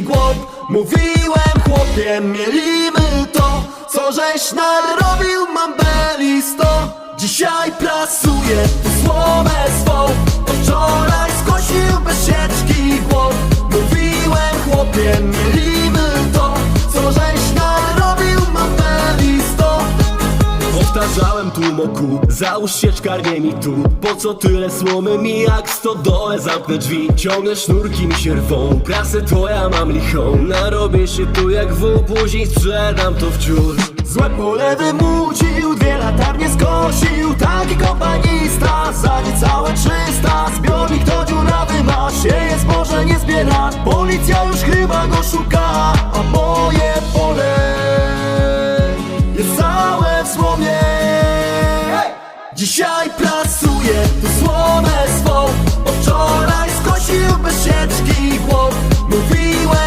głąb. Mówiłem chłopie, mielimy to Co żeś narobił, mam belisto. Dzisiaj prasuję tu słomę swą. Wczoraj skosił bez sieczki głąb. Mówiłem chłopie, Powtarzałem tłumoku, załóż sieczkarnię mi tu. Po co tyle słomy mi jak stodole zamknę drzwi? Ciągle sznurki mi się rwą, prasę to ja mam lichą. Narobię się tu jak w później sprzedam to wciul Złe pole wymucił, dwie latarnie skosił. Taki kompanista, za niecałe trzysta. Zbiornik to dziurawy ma, sieje zboże nie zbiera Policja już chyba go szuka Dzisiaj pracuję, to zło